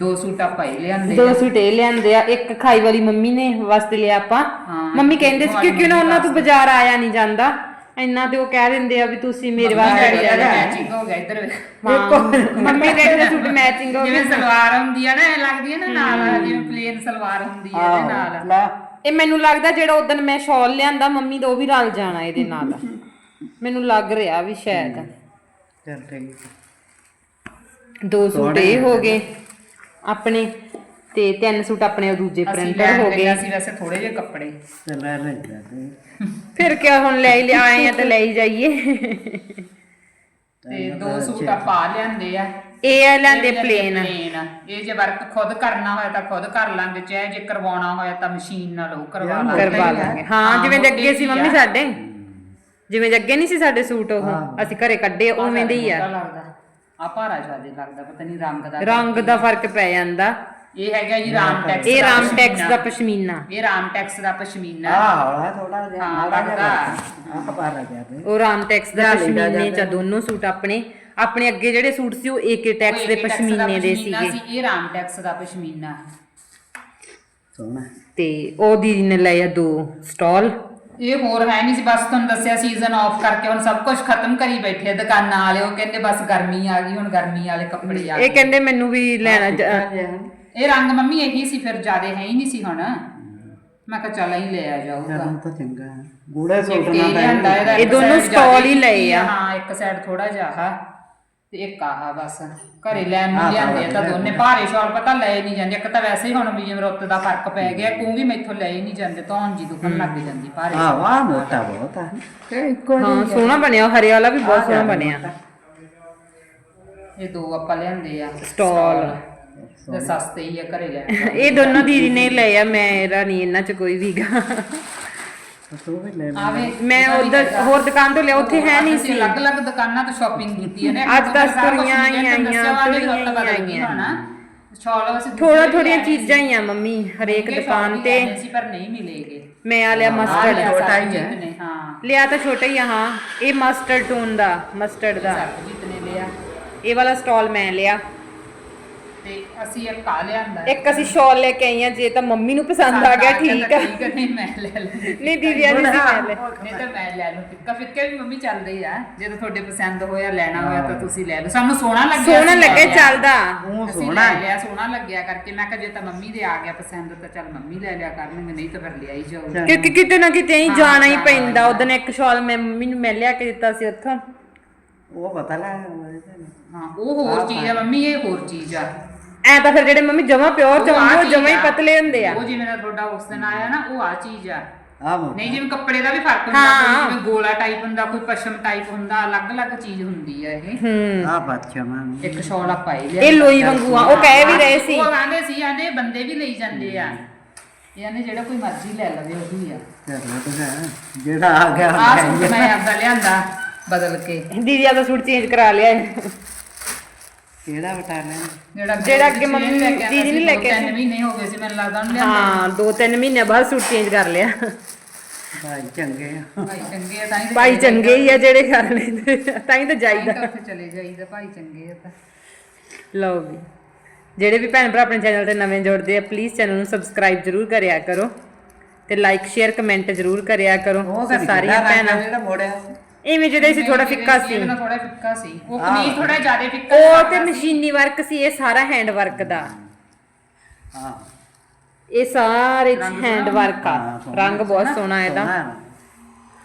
ਦੋ ਸੂਟ ਆਪਾਂ ਹੀ ਲਿਆਂਦੇ ਦੋ ਆ। ਸੂਟ ਇਹ ਲਿਆਂਦੇ ਆ ਇੱਕ ਖਾਈ ਵਾਲੀ ਮੰਮੀ ਨੇ ਵਾਸਤੇ ਲਿਆ ਆਪਾਂ। ਹਾਂ, ਮੰਮੀ ਕਹਿੰਦੇ ਸੀ ਨਾ ਵਾਲੀ ਉਹਨਾਂ ਤੋਂ ਬਾਜ਼ਾਰ ਆਇਆ ਨਹੀਂ ਜਾਂਦਾ। ਇੰਨਾ ਤੇ ਉਹ ਕਹਿ ਦਿੰਦੇ ਆ ਵੀ ਤੁਸੀਂ ਮੇਰੇ ਵਾਸਤੇ ਡੈਡੀ ਲਿਆ ਦਾ ਜਾ ਮੈਚਿੰਗ ਹੋ ਗਿਆ ਇੱਧਰ ਵੇਖ। ਹਾਂ ਮੰਮੀ ਦਾ ਸੂਟ ਮੈਚਿੰਗ ਹੋ ਜਿਵੇਂ ਗਿਆ। ਸਲਵਾਰ ਹੁੰਦੀ ਆ ਨਾ ਇਹ ਲੱਗਦੀ ਹੈ ਨਾ ਨਾਲ ਜਿਵੇਂ ਪਲੇਨ ਸਲਵਾਰ ਹੁੰਦੀ ਹੈ ਇਹਦੇ ਨਾਲ। ਲੈ। ਇਹ ਮੈਨੂੰ ਲੱਗਦਾ ਜਿਹੜਾ ਉਦੋਂ ਮੈਂ ਸ਼ਾਲ ਲਿਆਂਦਾ ਮੰਮੀ ਦਾ ਉਹ ਵੀ ਰਲ ਜਾਣਾ ਇਹਦੇ ਨਾਲ। ਮੈਨੂੰ ਲੱਗ ਰਿਹਾ ਵੀ ਸ਼ਾਇਦ। ਚੱਲ ਠੀਕ ਹੈ ਦੋ ਸੂਟ ਇਹ ਹੋ ਗਏ ਆਪਣੇ ਤੇ ਤਿੰਨ ਸੂਟ ਆਪਣੇ ਉਹ ਦੂਜੇ ਪ੍ਰਿੰਟਰ ਹੋ ਗਏ ਅਸੀਂ ਵੈਸੇ ਥੋੜੇ ਜਿਹੇ ਕੱਪੜੇ। ਚੱਲ ਲੈ ਲੈ ਜਾਂਦੇ ਫਿਰ ਕਿਆ ਹੁਣ ਲੈ ਹੀ ਲਿਆ- ਆਏ ਆ ਤੇ ਲੈ ਹੀ ਜਾਈਏ। ਤੇ ਦੋ ਸੂਟ ਆਪਾਂ ਲਿਆਂਦੇ ਆ। ਇਹ ਆ ਲੈਂਦੇ ਪਲੇਨ। ਇਹ ਜੇ ਵਰਕ ਖੁਦ ਕਰਨਾ ਹੋਇਆ ਤਾਂ ਖੁਦ ਕਰ ਲਾਂਗੇ ਚਾਹੇ ਜੇ ਕਰਵਾਉਣਾ ਹੋਇਆ ਤਾਂ ਮਸ਼ੀਨ ਨਾਲ ਉਹ ਕਰਵਾ ਲਾਂਗੇ ਕਰਵਾ ਲਾਂਗੇ ਹਾਂ ਜਿਵੇਂ ਦੇ ਅੱਗੇ ਸੀ ਮੰਮੀ ਸਾਡੇ। ਜਿਵੇਂ ਦੇ ਅੱਗੇ ਨਹੀਂ ਸੀ ਸਾਡੇ ਸੂਟ ਉਹ ਅਸੀਂ ਘਰੇ ਕੱਢੇ ਉਵੇਂ ਦੇ ਹੀ ਆ। ਪਤਾ ਲੱਗਦਾ। ਆ ਭਾਰਾ ਜ਼ਿਆਦਾ ਲੱਗਦਾ ਪਤਾ ਨਹੀਂ ਰੰਗ ਦਾ ਰੰਗ ਦਾ ਫ਼ਰਕ ਪੈ ਜਾਂਦਾ। ਇਹ ਹੈਗਾ ਜੀ ਰਾਮ ਟੈਕਸ ਇਹ ਦਾ ਰਾਮ ਟੈਕਸ। ਦਾ ਪਸ਼ਮੀਨਾ। ਇਹ ਰਾਮ ਟੈਕਸ ਦਾ ਪਸ਼ਮੀਨਾ। ਆ ਹੌਲਾ ਥੋੜਾ ਜਿਹਾ ਹਾਂ, ਲੱਗਦਾ। ਉਹ ਰਾਮ ਟੈਕਸ ਦਾ ਪਸ਼ਮੀਨੇ ਚ। ਦੋਨੋਂ ਸੂਟ ਆਪਣੇ। ਆਪਣੇ ਅੱਗੇ ਜਿਹੜੇ ਸੂਟ ਸੀ ਉਹ ਏਕੇ ਟੈਕਸ ਦੇ ਪਸ਼ਮੀਨੇ ਦੇ ਸੀਗੇ। ਸੀ ਇਹ ਰਾਮ ਟੈਕਸ ਦਾ ਪਸ਼ਮੀਨਾ। ਸੋਹਣਾ। ਤੇ ਉਹ ਦੀਦੀ ਨੇ ਲਏ ਆ ਦੋ ਸਟਾਲ। ਇਹ ਹੋਰ ਹੈ ਨਹੀਂ ਸੀ ਬਸ ਤੁਹਾਨੂੰ ਦੱਸਿਆ ਸੀਜ਼ਨ ਆਫ ਕਰਕੇ ਹੁਣ ਸਭ ਕੁਝ ਖਤਮ ਕਰੀ ਬੈਠੇ ਆ ਦੁਕਾਨਾਂ ਵਾਲੇ ਉਹ ਕਹਿੰਦੇ ਬਸ ਗਰਮੀ ਆ ਗਈ ਹੁਣ ਗਰਮੀ ਵਾਲੇ ਕੱਪੜੇ ਆ ਇਹ ਗਏ। ਕਹਿੰਦੇ ਮੈਨੂੰ ਵੀ ਲੈਣਾ ਜ- ਇਹ ਰੰਗ ਮੰਮੀ ਇਹੀ ਸੀ ਫਿਰ ਜਿਆਦੇ ਹੈ ਹੀ ਨਹੀਂ ਸੀ ਹੁਣ। ਮੈਂ ਕਿਹਾ ਚੱਲ ਹੀ ਲੈ ਆ ਜਾਊਗਾ। ਤਾਂ ਚੰਗਾ ਹੈ। ਗੂੜੇ ਸੂਟ ਇੱਕ ਨਾ ਇਹ ਦੋਨੋਂ stall ਹੀ ਲਏ ਆ। ਹਾਂ ਇੱਕ ਸਾਈਡ ਥੋੜਾ ਜਿਹਾ ਤੇ ਇੱਕ ਆਹ ਬਸ ਘਰੇ ਲੈਣ ਨੂੰ ਆਹ ਲਿਆਂਦੇ ਆ ਤਾਂ ਲੈ ਦੋਨੇ ਭਾਰੇ ਸ਼ਾਲ ਪਤਾ ਲਏ ਨਹੀਂ ਜਾਂਦੇ। ਇੱਕ ਤਾਂ ਵੈਸੇ ਹੀ ਹੁਣ ਵੀ ਜਿਵੇਂ ਰੁੱਤ ਦਾ ਫ਼ਰਕ ਪੈ ਗਿਆ ਤੂੰ ਵੀ ਮੈਥੋਂ ਲਏ ਨਹੀਂ ਜਾਂਦੇ ਧੌਣ ਜੀ ਦੁਖਣ ਲੱਗ ਜਾਂਦੀ ਭਾਰੇ ਆ ਵਾਹ ਮੋਟਾ ਬਹੁਤ ਆ। ਤੇ ਇੱਕੋ ਹਾਂ ਸੋਹਣਾ ਬਣਿਆ ਉਹ ਹਰੇ ਵਾਲਾ ਵੀ ਬਹੁਤ ਸੋਹਣਾ ਬਣਿਆ। ਇਹ ਦੋ ਆਪਾਂ ਲਿਆਂਦੇ ਆ Stall। ਤੇ ਸਸਤੇ ਹੀ ਆ ਘਰੇ ਲੈ ਇਹ ਦੋਨੋਂ ਦੀਦੀ *laughs* ਨੇ ਲਏ ਆ ਮੇਰਾ ਨਹੀਂ ਇਹਨਾਂ ਚ ਕੋਈ ਵੀਗਾ ਤੂੰ ਵੀ ਲੈ ਲੈ ਆਵੇ ਮੈਂ ਉਧਰ ਹੋਰ ਦੁਕਾਨ ਤੋਂ ਲਿਆ ਉੱਥੇ ਹੈ ਨਹੀਂ ਸੀ। ਅਲੱਗ-ਅਲੱਗ ਦੁਕਾਨਾਂ ਤੋਂ ਸ਼ਾਪਿੰਗ ਕੀਤੀ ਹੈ ਨੇ ਅੱਜ ਤਾਂ ਤੁਰੀਆਂ ਹੀ ਆਈਆਂ, ਤੁਰੀਆਂ ਹੀ ਆਈਆਂ। ਥੋੜਾ ਥੋੜੀਆਂ ਚੀਜ਼ਾਂ ਹੀ ਆ ਮੰਮੀ ਹਰੇਕ ਦੁਕਾਨ ਤੇ। ਪਰ ਨਹੀਂ ਮਿਲੇਗੇ। ਮੈਂ ਆ ਲਿਆ ਮਸਟਰਡ ਲਿਆ ਛੋਟਾ ਹੀ ਹੈ। ਲਿਆ ਤਾਂ ਛੋਟਾ ਹੀ ਆ ਹਾਂ। ਇਹ ਮਸਟਰਡ ਟੋਨ ਦਾ ਮਸਟਰਡ ਦਾ। ਲਿਆ। ਇਹ ਵਾਲਾ ਸਟਾਲ ਮੈਂ ਲਿਆ। ਤੇ ਅਸੀਂ ਇੱਕ ਆ ਲਿਆਂਦਾ ਇੱਕ ਅਸੀਂ ਸ਼ਾਲ ਲੈ ਕੇ ਆਈਆਂ ਜੇ ਤਾਂ ਮੰਮੀ ਨੂੰ ਪਸੰਦ ਆ ਗਿਆ ਠੀਕ ਆ। ਠੀਕ ਹੈ ਨਹੀਂ ਮੈਂ ਲੈ ਲੂੰਗੀ ਨਹੀਂ ਦੀਦੀ ਆ ਨਹੀਂ ਸੀ ਮੈਂ ਲੈ ਨਹੀਂ ਤਾਂ ਮੈਂ ਲੈ ਲੂੰ ਟਿੱਕਾ ਫਿੱਕੇ ਵੀ ਮੰਮੀ ਚੱਲਦੇ ਆ ਜਦੋਂ ਤੁਹਾਡੇ ਪਸੰਦ ਹੋਇਆ ਲੈਣਾ ਹੋਇਆ ਤਾਂ ਤੁਸੀਂ ਲੈ ਲਓ। ਸਾਨੂੰ ਸੋਹਣਾ ਲੱਗਿਆ ਸੋਹਣਾ ਅਸੀਂ ਲੈ ਲੱਗੇ ਲਿਆ। ਚੱਲਦਾ। ਉਹ ਅਸੀਂ ਸੋਹਣਾ। ਲੈ ਲਿਆ ਸੋਹਣਾ ਲੱਗਿਆ ਕਰਕੇ। ਮੈਂ ਕਿਹਾ ਜੇ ਤਾਂ ਮੰਮੀ ਦੇ ਆ ਗਿਆ ਪਸੰਦ ਤਾਂ ਚੱਲ ਮੰਮੀ ਲੈ ਲਿਆ ਕਰਨਗੇ ਨਹੀਂ ਤਾਂ ਫਿਰ ਲਿਆ ਹੀ ਜਾਊਗਾ ਕਿਉਂਕਿ ਕਿਤੇ ਨਾ ਕਿਤੇ ਹੀ ਜਾਣਾ ਹੀ ਪੈਂਦਾ। ਉਦੋਂ ਇੱਕ ਸ਼ਾਲ ਮੈਂ ਮੰਮੀ ਨੂੰ ਮੈਂ ਲਿਆ ਕੇ ਦਿੱਤਾ ਸੀ ਉੱਥੋਂ। ਉਹ ਪਤਾ ਲੈ ਹਾਂ ਉਹ ਹੋਰ ਚੀਜ਼ ਆ ਮੰਮੀ ਇਹ ਹੋਰ ਚੀਜ਼ ਆ। ਐ ਤਾਂ ਫਿਰ ਜਿਹੜੇ ਮੰਮੀ ਜਮਾ ਪਿਓਰ ਆਹ ਉਹ ਜਮਾ ਹੀ। ਪਤਲੇ ਹੁੰਦੇ ਆ। ਉਹ ਜਿਵੇਂ ਦਾ ਤੁਹਾਡਾ ਉਸ ਦਿਨ ਆਇਆ ਨਾ ਉਹ ਆ ਚੀਜ਼ ਆ। ਆ ਮੋਟਾ। ਨਹੀਂ ਜਿਵੇਂ ਕੱਪੜੇ ਦਾ ਵੀ ਫ਼ਰਕ ਹੁੰਦਾ ਹਾਂ। ਕੋਈ ਜਿਵੇਂ ਗੋਲਾ ਟਾਈਪ ਹੁੰਦਾ ਕੋਈ ਪਸ਼ਮ ਟਾਈਪ ਹੁੰਦਾ ਅਲੱਗ-ਅਲੱਗ ਚੀਜ਼ ਹੁੰਦੀ ਆ ਇਹ। ਹੂੰ। ਆ ਬੱਚਾ ਮਾਂ ਇੱਕ ਸ਼ਾਲ ਆਪਾਂ ਇਹ ਲਿਆ ਇਹ ਲੋਈ ਵਾਂਗੂ ਆ ਉਹ ਕਹਿ ਵੀ ਰਹੇ ਸੀ। ਉਹ ਆਂਦੇ ਸੀ ਆਂਦੇ ਬੰਦੇ ਵੀ ਲਈ ਜਾਂਦੇ ਆ। ਆਂਦੇ ਜਿਹੜਾ ਕੋਈ ਮਰਜ਼ੀ ਲੈ ਲਵੇ ਉਹੀ ਆ। ਚੱਲ ਉਹ ਤਾਂ ਹੈ। ਜਿਹੜਾ ਆ ਗਿਆ ਸੂਟ ਮੈਂ ਆਪਦਾ ਲਿਆਂਦਾ ਬਦਲ ਕੇ। ਦੀਦੀ ਆ ਦਾ ਸੂਟ ਚੇਂਜ ਕਰਾ ਲਿਆ। ਹੈ। ਕਿਹੜਾ ਬਟਾ ਲੈ ਜਿਹੜਾ ਜਿਹੜਾ ਅੱਗੇ ਮੰਮੀ ਲੈ ਕੇ ਆਂਦਾ ਦੀਦੀ ਨੀ ਲੈ ਕੇ ਤਿੰਨ ਮਹੀਨੇ ਹੋ ਗਏ ਸੀ ਮੈਨੂੰ ਲੱਗਦਾ ਉਹਨੂੰ ਲਿਆਂਦੇ। ਹਾਂ ਦੋ ਤਿੰਨ ਮਹੀਨੇ ਬਾਅਦ ਸੂਟ ਚੇਂਜ ਕਰ ਲਿਆ। ਭਾਈ ਚੰਗੇ ਆ। ਭਾਈ ਚੰਗੇ ਆ ਤਾਂ ਹੀ ਤਾਂ ਭਾਈ ਚੰਗੇ ਹੀ ਆ ਜਿਹੜੇ ਕਰ ਲੈਂਦੇ ਤਾਂ ਹੀ ਤਾਂ ਤਾਂ ਹੀ ਜਾਈਦਾ। ਤਾਂ ਉੱਥੇ ਚਲੇ ਜਾਈਦਾ ਭਾਈ ਚੰਗੇ ਆ ਤਾਂ। ਲਓ ਵੀ। ਜਿਹੜੇ ਵੀ ਭੈਣ ਭਰਾ ਆਪਣੇ ਚੈਨਲ ਤੇ ਨਵੇਂ ਜੁੜਦੇ ਆ ਪਲੀਜ਼ ਚੈਨਲ ਨੂੰ ਸਬਸਕ੍ਰਾਈਬ ਜਰੂਰ ਕਰਿਆ ਕਰੋ ਤੇ ਲਾਈਕ ਸ਼ੇਅਰ ਕਮੈਂਟ ਜਰੂਰ ਕਰਿਆ ਕਰੋ। ਉਹ ਸਾਰੀਆਂ ਭੈਣਾਂ ਜਿਹੜਾ ਮੋੜਿਆ। ਸੀ ਇਵੇਂ ਜਿਹਦਾ ਸੀ ਥੋੜਾ ਫਿੱਕਾ ਸੀ। ਇਹਦੇ ਨਾਲ ਥੋੜਾ ਫਿੱਕਾ ਸੀ। ਉਹ ਕਮੀਜ਼ ਥੋੜਾ ਜ਼ਿਆਦਾ ਫਿੱਕਾ ਉਹ ਤੇ। ਮਸ਼ੀਨੀ ਵਰਕ ਸੀ ਇਹ ਸਾਰਾ ਹੈਂਡ ਵਰਕ ਦਾ। ਹਾਂ। ਇਹ ਸਾਰੇ ਹੈਂਡ ਵਰਕ ਆ। ਰੰਗ ਬਹੁਤ ਸੋਹਣਾ। ਇਹਦਾ।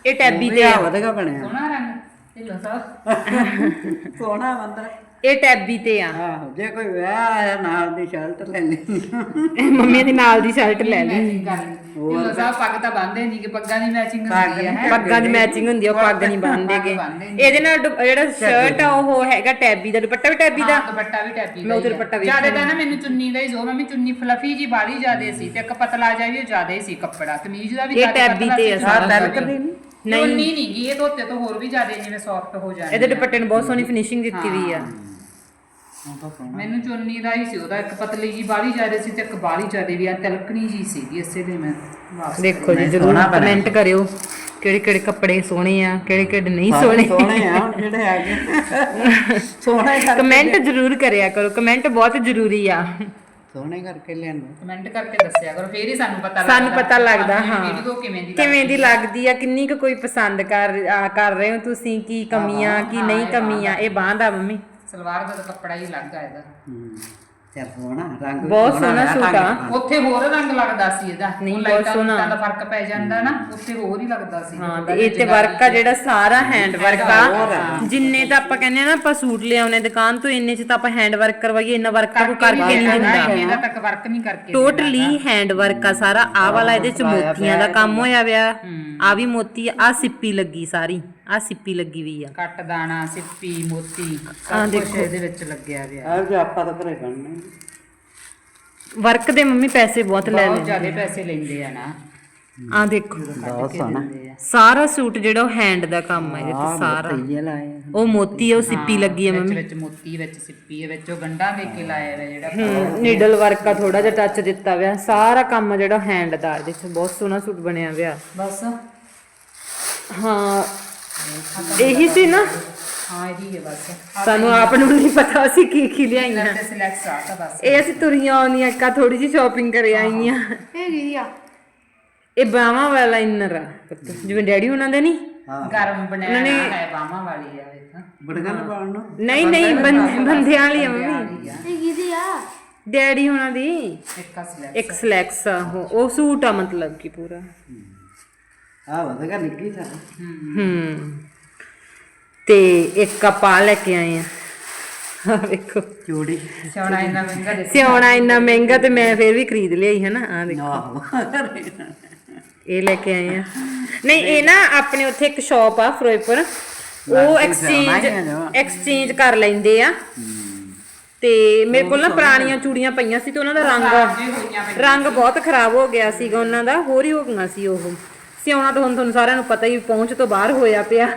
ਇਹ ਟੈਬੀ ਤੇ ਆ। ਵਧਗਾ ਬਣਿਆ ਸੋਹਣਾ ਰੰਗ। ਇਹ ਲੋ ਸਾਹਿਬ *laughs* ਸੋਹਣਾ ਬੰਦਾ। ਇਹ ਟੈਬੀ ਤੇ ਆ। ਆਹੋ ਜੇ ਕੋਈ ਵਿਆਹ ਆਇਆ ਨਾਲ ਦੀ ਸ਼ਰਟ ਲੈ ਲਈ ਮੰਮੀ ਦੀ ਨਾਲ ਦੀ ਸ਼ਰਟ ਲੈ ਲਈ। ਲੋ ਸਾਹਿਬ ਪੱਗ ਤਾਂ ਬੰਨਦੇ ਨਹੀਂ ਕਿ ਪੱਗਾਂ ਦੀ ਮੈਚਿੰਗ ਹੁੰਦੀ ਹੈ? ਨਹੀਂ ਪੱਗਾਂ ਦੀ ਮੈਚਿੰਗ ਹੁੰਦੀ ਆ ਉਹ ਪੱਗ ਨਹੀਂ ਬੰਨਦੇਗੇ। ਇਹਦੇ ਨਾਲ ਦੁ- ਜਿਹੜਾ ਸ਼ਰਟ ਆ ਉਹ ਹੈਗਾ ਟੈਬੀ ਦਾ ਦੁਪੱਟਾ ਵੀ ਟੈਬੀ ਦਾ। ਹਾਂ ਦੁਪੱਟਾ ਵੀ ਟੈਪੀ ਮੈਂ ਉਹਦੇ ਦੁਪੱਟਾ ਵੇਖਿਆ ਜ਼ਿਆਦਾ ਤਾਂ ਨਾ ਮੈਨੂੰ ਚੁੰਨੀ ਦਾ ਹੀ ਜ਼ੋਰ ਮੰਮੀ ਚੁੰਨੀ ਫਲਫੀ ਜੀ ਬਾੜੀ ਜ਼ਿਆਦੇ ਸੀ ਤੇ ਇੱਕ ਪਤਲਾ ਜਿਹਾ ਵੀ ਉਹ ਜ਼ਿਆਦਾ ਹੀ ਸੀ ਕੱਪੜਾ। ਕਮੀਜ਼ ਦਾ ਵੀ ਇਹ ਟੈਬੀ ਤੇ ਆ ਸਾਰਾ। ਤਿਲਕਦੀ? ਨਹੀਂ ਉਨੀ ਨਹੀਂ ਗੀ ਇਹ ਧੋਤੇ ਤੋਂ ਹੋਰ ਵੀ ਜ਼ਿਆਦਾ ਜਿਵੇਂ ਸੌਫਟ ਹੋ ਜਾਂਦੀ ਇਹਦੇ। ਦੁਪੱਟੇ ਨੂੰ ਬਹੁਤ ਸੋਹਣੀ ਫਿਨਿਸ਼ਿੰਗ ਦਿੱਤੀ ਹੋਈ ਆ। ਉਹ ਤਾਂ ਸੋਹਣਾ ਮੈਨੂੰ ਚੁੰਨੀ ਦਾ ਹੀ ਸੀ ਉਹਦਾ ਇੱਕ ਪਤਲੀ ਜੀ ਬਾੜੀ ਜ਼ਿਆਦਾ ਸੀ ਤੇ ਇੱਕ ਬਾੜੀ ਜ਼ਿਆਦਾ ਵੀ ਆ ਤਿਲਕਣੀ ਜੀ ਸੀਗੀ ਇਸੇ ਲਈ ਮੈਂ ਦੇਖੋ ਜੀ ਜਰੂਰ ਸੋਹਣਾ ਬਣਿਆ। ਕਮੈਂਟ ਕਰਿਓ ਕਿਹੜੇ ਕਿਹੜੇ ਕੱਪੜੇ ਸੋਹਣੇ ਆ ਕਿਹੜੇ ਕਿਹੜੇ ਨਹੀਂ ਸੋਹਣੇ। ਸੋਹਣੇ ਆ ਹੁਣ ਜਿਹੜੇ ਹੈਗੇ ਸੋਹਣੇ ਕਰਕੇ। ਕਮੈਂਟ ਜਰੂਰ ਕਰਿਆ ਕਰੋ ਕਮੈਂਟ ਬਹੁਤ ਜ਼ਰੂਰੀ ਆ। ਸੋਹਣੇ ਕਰਕੇ ਲਿਆਂਦੇ। ਕਮੈਂਟ ਕਰਕੇ ਦੱਸਿਆ ਕਰੋ ਫੇਰ ਹੀ ਸਾਨੂੰ ਪਤਾ ਸਾਨੂੰ ਪਤਾ ਲੱਗਦਾ ਹਾਂ। ਵੀਡੀਓ ਕਿਵੇਂ ਦੀ ਕਿਵੇਂ ਦੀ ਲੱਗਦੀ ਆ। ਕਿੰਨੀ ਕੁ ਕੋਈ ਪਸੰਦ ਕਰ ਆ, ਕਰ ਰਹੇ ਹੋ ਤੁਸੀਂ ਕੀ ਕਮੀਆਂ ਕੀ ਨਹੀਂ ਕਮੀਆਂ ਇਹ ਬਾਂਹ ਦਾ ਮੰਮੀ। ਸਲਵਾਰ ਦਾ ਤਾਂ ਕੱਪੜਾ ਹੀ ਅਲੱਗ ਆ ਇਹਦਾ। ਹੂੰ ਤੇ ਸੋਹਣਾ ਰੰਗ ਵੀ ਬਹੁਤ ਸੋਹਣਾ ਸੂਟ ਰੰਗ ਆ। ਉੱਥੇ ਹੋਰ ਰੰਗ ਲੱਗਦਾ ਸੀ ਇਹਦਾ। ਨਹੀਂ, ਬਹੁਤ ਲਾਈਟਾਂ ਸੋਹਣਾ। ਲੂਟਾਂ ਦਾ ਫ਼ਰਕ ਪੈ ਜਾਂਦਾ ਨਾ ਉੱਥੇ ਹੋਰ ਹੀ ਲੱਗਦਾ ਸੀ। ਹਾਂ ਤੇ ਇਹ ਤੇ ਵਰਕ ਆ ਜਿਹੜਾ ਸਾਰਾ ਹੈਂਡ ਵਰਕ ਆ। ਜਿੰਨੇ ਤਾਂ ਆਪਾਂ ਕਹਿੰਦੇ ਆ ਨਾ ਆਪਾਂ ਸੂਟ ਲਿਆਉਣੇ ਦੁਕਾਨ ਤੋਂ ਇੰਨੇ ਚ ਤਾਂ ਆਪਾਂ ਹੈਂਡ ਵਰਕ ਕਰਵਾਈਏ ਇੰਨਾ ਵਰਕ ਤਾਂ ਕੋਈ ਕਰਕੇ ਨਹੀਂ ਦਿੰਦਾ। ਇਹਦਾ ਤੱਕ ਵਰਕ ਨਹੀਂ ਕਰਕੇ ਟੋਟਲੀ ਹੈਂਡ ਵਰਕ ਆ ਸਾਰਾ। ਆ ਵਾਲਾ ਇਹਦੇ ਚ ਮੋਤੀਆਂ ਦਾ ਕੰਮ ਹੋਇਆ ਵਿਆ ਆ ਵੀ ਮੋਤੀ ਆ ਸਿੱਪੀ ਲੱਗੀ ਸਾਰੀ। ਆ ਸਿੱਪੀ ਲੱਗੀ ਵੀ ਆ। ਕੱਟ ਦਾਣਾ ਸਿੱਪੀ ਮੋਤੀ ਆਹ ਸਭ ਕੁਝ ਇਹਦੇ ਵਿੱਚ ਲੱਗਿਆ ਪਿਆ ਆਹ ਜੇ ਆਪਾਂ ਤਾਂ ਘਰੇ ਬਣਨੇ ਵਰਕ ਦੇ ਮੰਮੀ ਪੈਸੇ ਬਹੁਤ ਲੈ ਬਹੁਤ ਲੈਂਦੇ ਜ਼ਿਆਦਾ ਪੈਸੇ ਲੈਂਦੇ ਆ ਨਾ। ਆ ਦੇਖੋ। ਬਹੁਤ ਸੋਹਣਾ। ਸਾਰਾ ਸੂਟ ਜਿਹੜਾ ਉਹ ਹੈਂਡ ਦਾ ਕੰਮ ਆ ਇਹਦੇ ਤੇ ਸਾਰਾ। ਲਾਏ। ਉਹ ਮੋਤੀ ਆ ਉਹ ਸਿੱਪੀ ਲੱਗੀ ਆ ਵਿੱਚ ਮੰਮੀ। ਵਿੱਚ ਮੋਤੀ ਵਿੱਚ ਸਿੱਪੀ ਹੈ ਵਿੱਚ ਉਹ ਗੰਡਾ ਦੇ ਕੇ ਲਾਇਆ ਹੋਇਆ ਜਿਹੜਾ ਨੀਡਲ ਵਰਕ ਆ। ਥੋੜਾ ਜਿਹਾ ਟੱਚ ਦਿੱਤਾ ਵਿਆ ਸਾਰਾ ਕੰਮ ਜਿਹੜਾ ਹੈਂਡ ਦਾ ਇਹਦੇ ਚ ਬਹੁਤ ਸੋਹਣਾ ਸੂਟ ਬਣਿਆ ਵਿਆ ਬਸ। ਹਾਂ ਇਹੀ ਸੀ ਨਾ? ਹਾਂ ਇਹੀ ਹੈ ਬਸ। ਸਾਨੂੰ ਆਪ ਨੂੰ ਨਹੀਂ ਪਤਾ ਅਸੀਂ ਕੀ ਕੀ ਲਿਆਈਆਂ। ਤੇ ਸਿਲੈਕਟ ਆ ਤਾਂ ਬਸ। ਇਹ ਅਸੀਂ ਤੁਰੀਆਂ ਆਉਂਦੀਆਂ ਕਾ ਥੋੜੀ ਜੀ ਸ਼ਾਪਿੰਗ ਕਰ ਆਈਆਂ। ਇਹ ਕੀ ਆ? ਇਹ ਬਾਹਾਂ ਵਾਲਾ ਇਨਰ ਆ ਜਿਵੇਂ ਡੈਡੀ ਉਹਨਾਂ ਦੇ ਨਹੀਂ? ਹਾਂ। ਗਰਮ ਬਣਿਆ ਹੈ ਬਾਹਾਂ ਵਾਲੀ ਆ ਵੇਖ। ਬੜਗਨ ਪਾਉਣ ਨੂੰ? ਨਹੀਂ ਨਹੀਂ ਬੰਦਿਆਂ ਵਾਲੀ ਆ ਮੰਮੀ। ਵਾਲੀ ਆ। ਡੈਡੀ ਉਹਨਾਂ ਦੀ? ਇੱਕ ਆ ਸਿਲੈਕਟ ਇੱਕ ਸਲੈਕਸ ਉਹ ਸੂਟ ਆ ਮਤਲਬ ਕਿ ਪੂਰਾ। ਆ ਵਧਗਾ ਨਿੱਗੀ ਸਾ ਹੂੰ। ਤੇ ਇੱਕ ਆਹ ਲੈ ਕੇ ਆਏ ਆ। ਵੇਖੋ। ਚੂੜੀ। ਸੋਨਾ ਇੰਨਾ ਮਹਿੰਗਾ ਦੇ ਸਿਉਣਾ ਇੰਨਾ ਮਹਿੰਗਾ ਤੇ ਮੈਂ ਫੇਰ ਵੀ ਖਰੀਦ ਲਿਆਈ ਹੈ ਨਾ ਆ ਦੇਖੋ ਇਹ ਲੈ ਕੇ ਆਏ ਆ। ਨਹੀਂ ਇਹ ਨਾ ਆਪਣੇ ਉੱਥੇ ਇੱਕ ਸ਼ਾਪ ਆ ਫਿਰੋਜ਼ਪੁਰ। ਉਹ ਐਕਸਚੇਂਜ ਐਕਸਚੇਂਜ ਕਰ ਲੈਂਦੇ ਆ। ਤੇ ਮੇਰੇ ਕੋਲ ਨਾ ਪੁਰਾਣੀਆਂ ਚੂੜੀਆਂ ਪਈਆਂ ਸੀ ਤੇ ਉਹਨਾਂ ਦਾ ਰੰਗ। ਰੰਗ ਬਹੁਤ ਖਰਾਬ ਹੋ ਗਿਆ ਸੀਗਾ ਉਹਨਾਂ ਦਾ। ਹੋਰ ਹੀ ਹੋ ਗਈਆਂ ਸੀ ਉਹ। ਸਿਉਣਾ ਤਾਂ ਹੁਣ ਤੁਹਾਨੂੰ ਸਾਰਿਆਂ ਨੂੰ ਪਤਾ ਹੀ ਪਹੁੰਚ ਤੋਂ ਬਾਹਰ ਹੋਇਆ ਪਿਆ।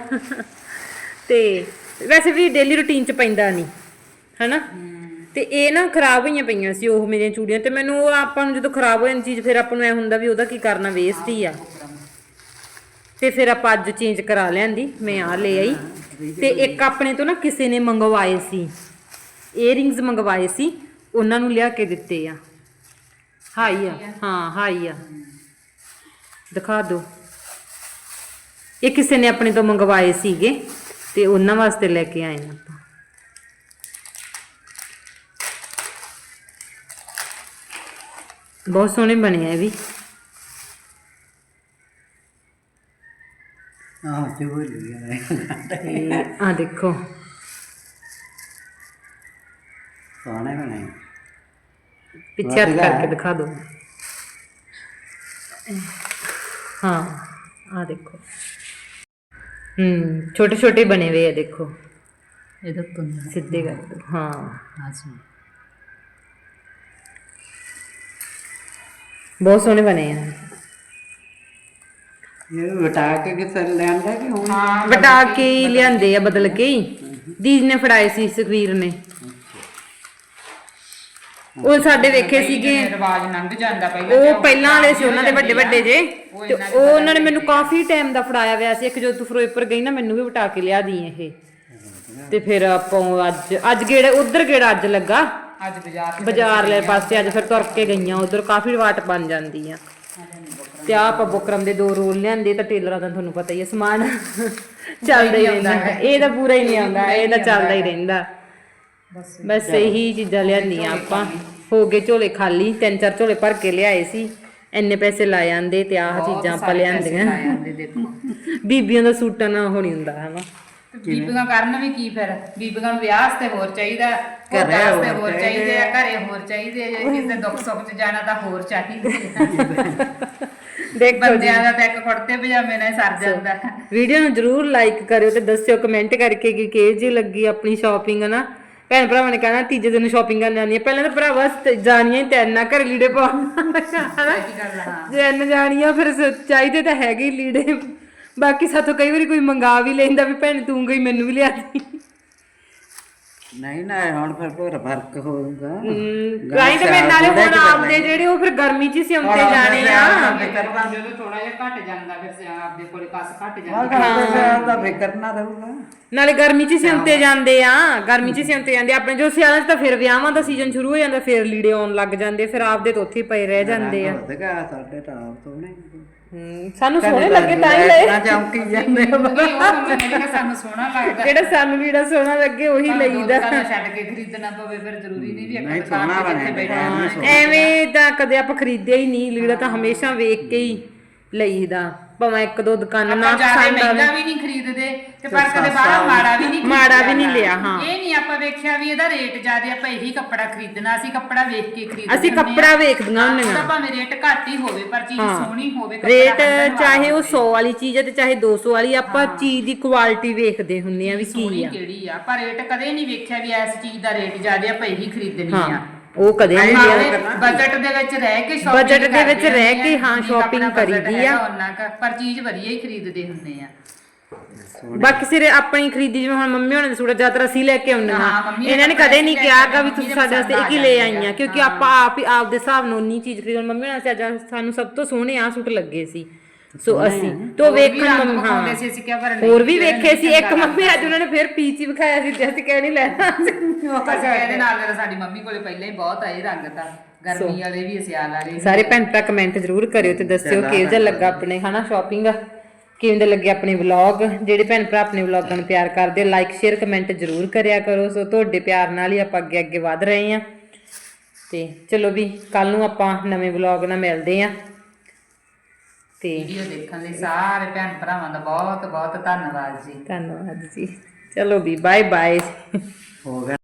ਤੇ ਵੈਸੇ ਵੀ ਡੇਲੀ ਰੁਟੀਨ ਚ ਪੈਂਦਾ ਨਹੀਂ ਹਨਾ? ਤੇ ਇਹ ਨਾ ਖਰਾਬ ਹੋਈਆਂ ਪਈਆਂ ਸੀ ਉਹ ਮੇਰੀਆਂ ਚੂੜੀਆਂ ਤੇ ਮੈਨੂੰ ਉਹ ਆਪਾਂ ਨੂੰ ਜਦੋਂ ਖਰਾਬ ਹੋ ਜਾਂਦੀ ਚੀਜ਼, ਫਿਰ ਆਪਾਂ ਨੂੰ ਐ ਹੁੰਦਾ ਵੀ ਉਹਦਾ ਕੀ ਕਰਨਾ ਵੇਸਟ ਹੀ ਆ। ਤੇ ਫਿਰ ਆਪਾਂ ਅੱਜ ਚੇਂਜ ਕਰਾ ਲਿਆਂਦੀ, ਮੈਂ ਆ ਲੈ ਆਈ। ਤੇ ਇੱਕ ਆਪਣੇ ਤੋਂ ਨਾ ਕਿਸੇ ਨੇ ਮੰਗਵਾਏ ਸੀ ਏਅਰਿੰਗਸ ਮੰਗਵਾਏ ਸੀ, ਉਹਨਾਂ ਨੂੰ ਲਿਆ ਕੇ ਦਿੱਤੇ ਆ। ਹਾਈ ਆ, ਹਾਂ ਹਾਈ ਆ। ਦਿਖਾ ਦਿਓ। ਇਹ ਕਿਸੇ ਨੇ ਆਪਣੇ ਤੋਂ ਮੰਗਵਾਏ ਸੀਗੇ ਤੇ ਉਹਨਾਂ ਵਾਸਤੇ ਲੈ ਕੇ ਆਏ ਆਪਾਂ। ਬਹੁਤ ਸੋਹਣੇ ਬਣੇ ਆ ਇਹ ਵੀ। ਆਹ ਚੂੜੀ ਹੈ ਤੇ ਆ। ਦੇਖੋ। ਸੋਹਣੇ ਬਣੇ। ਪਿੱਛੇ ਹੱਥ ਕਰਕੇ ਦਿਖਾ ਦਿਓ। ਹਾਂ ਆ ਦੇਖੋ। ਹੂੰ ਛੋਟੇ ਛੋਟੇ ਬਣੇ ਹੋਏ ਆ ਦੇਖੋ। ਇਹਦੇ ਤੋਂ ਸਿੱਧੇ ਕਰ ਦਿਓ ਹਾਂ। ਹਾਂ ਸੁਣ। ਬਹੁਤ ਸੋਹਣੇ ਬਣੇ ਆ। ਇਹ ਵਟਾ ਕੇ ਕਿਸੇ ਨੇ ਲਿਆਂਦਾ ਕਿ ਹੁਣ? ਹਾਂ ਵਟਾ ਕੇ ਹੀ ਲਿਆਂਦੇ ਆ ਬਦਲ ਕੇ ਹੀ। ਦੀਜ ਨੇ ਫੜਾਏ ਸੀ ਸੁਖਵੀਰ ਨੇ। ਉਹ ਸਾਡੇ ਵੇਖੇ ਸੀਗੇ। ਰਿਵਾਜ ਲੰਘ ਜਾਂਦਾ ਪਹਿਲਾਂ ਉਹ ਪਹਿਲਾਂ ਵਾਲੇ ਸੀ ਉਹਨਾਂ ਦੇ ਵੱਡੇ ਵੱਡੇ ਜੇ। ਤੇ ਉਹ ਉਹਨਾਂ ਨੇ ਮੈਨੂੰ ਕਾਫੀ ਟਾਈਮ ਦਾ ਫੜਾਇਆ ਹੋਇਆ ਸੀ। ਇੱਕ ਜਦੋਂ ਤੂੰ ਫਿਰੋਜ਼ਪੁਰ ਗਈ ਨਾ ਮੈਨੂੰ ਵੀ ਵਟਾ ਕੇ ਲਿਆ ਦੀ ਇਹ। ਤੇ ਫਿਰ ਆਪਾਂ ਅੱਜ ਅੱਜ ਗੇੜਾ ਉਧਰ ਗੇੜਾ ਅੱਜ ਲੱਗਾ। ਅੱਜ ਬਾਜ਼ਾਰ ਬਾਜ਼ਾਰਲੇ ਪਾਸੇ ਅੱਜ ਫਿਰ ਤੁਰ ਕੇ ਗਈਆਂ। ਉਧਰ ਕਾਫੀ ਵਾਟ ਬਣ ਜਾਂਦੀ ਆ ਤੇ ਆਹ ਆਪਾਂ ਬੁਕਰਮ ਦੇ ਦੋ ਰੋਲ ਲਿਆਂਦੇ ਤਾਂ ਟੇਲਰਾਂ ਦਾ ਤੁਹਾਨੂੰ ਪਤਾ ਹੀ ਹੈ ਸਮਾਨ। *laughs* ਚੱਲਦਾ ਹੀ ਰਹਿੰਦਾ। ਇਹ ਤਾਂ ਪੂਰਾ ਹੀ ਨਹੀਂ ਆਉਂਦਾ ਇਹ ਤਾਂ ਚੱਲਦਾ ਹੀ। ਰਹਿੰਦਾ। ਬਸ ਬਸ ਇਹੀ ਚੀਜ਼ਾਂ ਲਿਆਂਦੀਆਂ ਆਪਾਂ। ਹੋ ਗਏ ਝੋਲੇ ਖਾਲੀ ਤਿੰਨ ਚਾਰ ਝੋਲੇ ਭਰ ਕੇ ਲਿਆਏ ਸੀ। ਇੰਨੇ ਪੈਸੇ ਲਾ ਜਾਂਦੇ ਤੇ ਆਹ ਚੀਜ਼ਾਂ ਆਪਾਂ ਲਿਆਂਦੀਆਂ। *laughs* ਬੀਬੀਆਂ ਦਾ ਸੂਟਾਂ ਨਾਲ ਹੋਣੀ ਹੁੰਦਾ ਹਨਾ ਬੀਬੀਆਂ ਕਰਨ ਵੀ ਕੀ ਫਿਰ? ਬੀਬੀਆਂ ਨੂੰ ਵਿਆਹ ਵਾਸਤੇ ਹੋਰ ਚਾਹੀਦਾ ਘਰੇ ਵਾਸਤੇ ਹੋਰ ਚਾਹੀਦੇ ਆ। ਘਰੇ ਹੋਰ ਚਾਹੀਦੇ ਆ। ਜੇ ਕਿਸੇ ਦੁੱਖ ਸੁੱਖ 'ਚ ਜਾਣਾ ਤਾਂ ਹੋਰ ਚਾਹੀਦੇ *laughs* ਦੇਖੋ ਬੰਦਿਆਂ ਦਾ ਤਾਂ ਇੱਕ ਕੁੜਤੇ ਪਜਾਮੇ ਨਾਲ ਸਰ ਜਾਂਦਾ। ਵੀਡੀਓ ਨੂੰ ਜਰੂਰ ਲਾਈਕ ਕਰਿਓ ਤੇ ਦੱਸਿਓ ਕਮੈਂਟ ਕਰਕੇ ਕਿ ਕਿਹੋ ਜਿਹੀ ਲੱਗੀ ਆਪਣੀ ਸ਼ਾਪਿੰਗ ਨਾ? ਭੈਣ ਭਰਾਵਾਂ ਨੇ ਕਹਿਣਾ ਤੀਜੇ ਦਿਨ ਸ਼ਾਪਿੰਗ ਕਰਨ ਜਾਣੀ ਹੈ। ਪਹਿਲਾਂ ਤਾਂ ਭਰਾਵਾ ਸ- ਜਾਣੀਆਂ ਹੀ ਤਿੰਨ ਘਰ ਲੀੜੇ ਪਾਉਣ *laughs* ਜੇ ਇੰਨ ਜਾਣੀਆਂ ਫਿਰ ਸ- ਚਾਹੀਦੇ ਤਾਂ ਹੈਗੇ ਹੀ ਲੀੜੇ। ਬਾਕੀ ਸਾਥੋਂ ਕਈ ਵਾਰੀ ਕੋਈ ਮੰਗਾ ਵੀ ਲੈਂਦਾ ਵੀ ਭੈਣ ਤੂੰ ਗਈ ਮੈਨੂੰ ਵੀ ਲਿਆ ਦੀ। ਨਹੀਂ ਨਾ ਹੁਣ ਫਿਰ ਪੂਰਾ ਫ਼ਰਕ ਹੋਊਗਾ। ਰਾਈ ਤੇ ਮੇਰੇ ਨਾਲੇ ਹੁਣ ਆਪਦੇ ਜਿਹੜੇ ਉਹ ਫਿਰ ਗਰਮੀ 'ਚ ਹੀ ਸਿਉਂਤੇ ਜਾਣੇ ਆ। ਜਦੋਂ ਥੋੜਾ ਜਿਹਾ ਘਟ ਜਾਂਦਾ ਫਿਰ ਸਿਆ- ਆਪਦੇ ਕੋਲੇ ਕਸ ਘਟ ਜਾਂਦਾ। ਦਾ ਫਿਕਰ ਨਾ ਰਹੂਗਾ। ਨਾਲੇ ਗਰਮੀ 'ਚ ਹੀ ਸਿਉਂਤੇ ਜਾਂਦੇ ਆ ਗਰਮੀ 'ਚ ਹੀ ਸਿਉਂਤੇ ਜਾਂਦੇ ਆ। ਆਪਣੇ ਜੋ ਸਿਆਲਾਂ 'ਚ ਤਾਂ ਫਿਰ ਵਿਆਹਾਂ ਦਾ ਸੀਜ਼ਨ ਸ਼ੁਰੂ ਹੋ ਜਾਂਦਾ ਫਿਰ ਲੀੜੇ ਆਉਣ ਲੱਗ ਜਾਂਦੇ ਫਿਰ ਆਪਦੇ ਤਾਂ ਉੱਥੇ ਹੀ ਪਏ ਰਹਿ ਜਾਂਦੇ ਆ। ਸਾਡੇ ਤਾਂ ਆਪ ਤੋਂ ਸਾਨੂੰ ਸੋਹਣੇ ਲੱਗੇ ਤਾਂ ਹੀ ਲਏ ਨਾ ਚਮਕੀ ਜਾਂਦੇ ਆ। ਨਹੀਂ, ਉਹ ਮੈਨੂੰ ਕਹਿੰਦਾ ਸਾਨੂੰ ਸੋਹਣਾ ਲੱਗਦਾ ਜਿਹੜਾ ਸਾਨੂੰ ਲੀੜਾ ਸੋਹਣਾ ਲੱਗੇ ਉਹੀ ਲਈਦਾ ਦੁਕਾਨਾਂ ਛੱਡ ਕੇ ਖਰੀਦਣਾ ਪਵੇ ਫਿਰ ਜ਼ਰੂਰੀ ਨਹੀਂ ਵੀ ਇੱਕ ਦੁਕਾਨ ਸੋਹਣਾ ਤੇ ਬਣਿਆ ਬੈਠਾ। ਐਵੇਂ ਤਾਂ ਕਦੇ ਆਪਾਂ ਖਰੀਦਿਆ ਹੀ ਨਹੀਂ ਲੀੜਾ ਤਾਂ ਹਮੇਸ਼ਾ ਵੇਖ ਕੇ ਹੀ ਲਈਦਾ ਭਾਵੇਂ ਇੱਕ ਦੋ ਦੁਕਾਨਾਂ ਨਾ ਆਪਾਂ ਜ਼ਿਆਦਾ ਪਸੰਦ ਆਵੇ। ਮਹਿੰਗਾ ਵੀ ਨਹੀਂ ਖਰੀਦਦੇ ਤੇ ਪਰ ਕਦੇ ਬਾਹਰ ਮਾੜਾ ਵੀ ਨਹੀਂ ਮਾੜਾ ਵੀ ਨਹੀਂ ਲਿਆ, ਹਾਂ। ਇਹ ਨਹੀਂ ਆਪਾਂ ਵੇਖਿਆ ਵੀ ਇਹਦਾ ਰੇਟ ਜ਼ਿਆਦਾ ਆਪਾਂ ਇਹੀ ਕੱਪੜਾ ਖਰੀਦਣਾ ਅਸੀਂ ਕੱਪੜਾ ਵੇਖ ਕੇ ਖਰੀਦਦੇ ਅਸੀਂ ਹੁੰਦੇ ਕੱਪੜਾ ਆ। ਵੇਖਦੀਆਂ ਹਾਂ, ਹੁੰਦੀਆਂ। ਭਾਵੇਂ ਰੇਟ ਘੱਟ ਹੀ ਹੋਵੇ ਪਰ ਚੀਜ਼ ਸੋਹਣੀ ਹੋਵੇ ਕੱਪੜਾ ਰੇਟ ਚਾਹੇ ਉਹ ਹੋਵੇ। 100 ਵਾਲੀ ਚੀਜ਼ ਹੈ ਤੇ ਚਾਹੇ 200 ਵਾਲੀ ਆਪਾਂ ਚੀਜ਼ ਦੀ ਕੁਆਲਿਟੀ ਵੇਖਦੇ ਹੁੰਨੇ ਆ ਵੀ ਕੀ ਸੋਹਣੀ ਆ। ਕਿਹੜੀ ਆ। ਪਰ ਰੇਟ ਕਦੇ ਨਹੀਂ ਵੇਖਿਆ ਵੀ ਇਸ ਚੀਜ਼ ਦਾ ਰੇਟ ਜ਼ਿਆਦਾ ਆਪਾਂ ਇਹੀ ਖਰੀਦਣੀ ਹਾਂ। ਆ ਉਹ ਕਦੇ ਨਹੀਂ ਲਿਆ ਬਜਟ ਦੇ ਵਿੱਚ ਰਹਿ ਕੇ shopping ਬਜਟ ਦੇ ਵਿੱਚ ਰਹਿ ਕੇ ਹਾਂ, budget ਕਰੀਦੀ ਆ। ਪਰ ਚੀਜ਼ ਵਧੀਆ ਹੀ ਖਰੀਦਦੇ ਹੁੰਦੇ ਆ। ਬਾਕੀ ਸਿਰੇ ਆਪਣੀ ਖਰੀਦੀ ਜਿਵੇਂ ਹੁਣ ਮੰਮੀ ਹੋਣਾ ਦੇ ਸੂਟ ਜ਼ਿਆਦਾਤਰ ਅਸੀਂ ਲੈ ਕੇ ਆਉਂਦੇ ਹਾਂ, ਇਹਨਾਂ ਨੇ ਕਦੇ ਨਹੀਂ ਲੈ ਕਿਹਾ ਕੇ ਕਿ ਵੀ ਤੁਸੀਂ ਦੇ ਸਾਡੇ ਵਾਸਤੇ ਇੱਕ ਹੀ ਲੈ ਆ। ਆਈਆਂ ਕਿਉਂਕਿ। ਆਪਾਂ ਆਪ ਹੀ ਆਪਦੇ ਹਿਸਾਬ ਨਾਲ ਉਨੀ ਚੀਜ਼ ਖਰੀਦਣ ਮੰਮੀ ਹੋਣਾ ਸੀ ਅੱਜ ਸਾਨੂੰ ਸਭ ਤੋਂ ਸੋਹਣੇ ਆ ਸੂਟ ਲੱਗੇ ਸੀ। ਸੋ ਅਸੀਂ ਤੋਂ ਹੋਰ ਵੀ ਵੇਖਣ ਮੰਮੀ ਹਾਂ। ਸੀ ਅਸੀਂ ਕਿਹਾ ਪਰ ਹੋਰ ਵੀ ਵੇਖੇ ਸੀ। ਇੱਕ ਮੰਮੀ ਅੱਜ ਉਹਨਾਂ ਨੇ ਫਿਰ ਪੀਚ ਹੀ ਵਿਖਾਇਆ ਸੀ ਅਸੀਂ ਕਹਿ ਨਹੀਂ ਲੈਣਾ। ਅਸੀਂ ਇਹਦੇ ਨਾਲ ਤਾਂ ਸਾਡੀ ਮੰਮੀ ਕੋਲੇ ਪਹਿਲਾਂ ਹੀ ਬਹੁਤ ਆਏ ਰੰਗ ਤਾਂ। ਗਰਮੀ ਵਾਲੇ ਵੀ ਸਿਆਲ ਵਾਲੇ ਵੀ। ਸਾਰੇ ਭੈਣ ਭਰਾ ਕਮੈਂਟ ਜ਼ਰੂਰ ਕਰਿਓ ਤੇ ਦੱਸਿਓ ਕਿਹੋ ਜਿਹਾ ਲੱਗਾ ਆਪਣੇ ਹਨਾ ਸ਼ਾਪਿੰਗ ਕਿਵੇਂ ਦੇ ਲੱਗੇ ਆਪਣੇ ਵਲੌਗ ਜਿਹੜੇ ਭੈਣ ਭਰਾ ਆਪਣੇ ਵਲੌਗਾਂ ਨੂੰ ਪਿਆਰ ਕਰਦੇ ਲਾਈਕ ਸ਼ੇਅਰ ਕਮੈਂਟ ਜ਼ਰੂਰ ਕਰਿਆ ਕਰੋ। ਸੋ ਤੁਹਾਡੇ ਪਿਆਰ ਨਾਲ ਹੀ ਆਪਾਂ ਅੱਗੇ ਅੱਗੇ ਵਧ ਰਹੇ ਹਾਂ। ਤੇ ਚਲੋ ਵੀ ਕੱਲ ਨੂੰ ਆਪਾਂ ਨਵੇਂ ਵਲੌਗ ਨਾਲ ਮਿਲਦੇ ਹਾਂ। ਤੇ ਵੀਡੀਓ ਦੇਖਣ ਲਈ ਸਾਰੇ ਭੈਣ ਭਰਾਵਾਂ ਦਾ ਬਹੁਤ ਬਹੁਤ ਧੰਨਵਾਦ ਜੀ। ਧੰਨਵਾਦ ਜੀ। ਚਲੋ ਵੀ ਬਾਏ ਬਾਏ ਹੋ ਗਿਆ।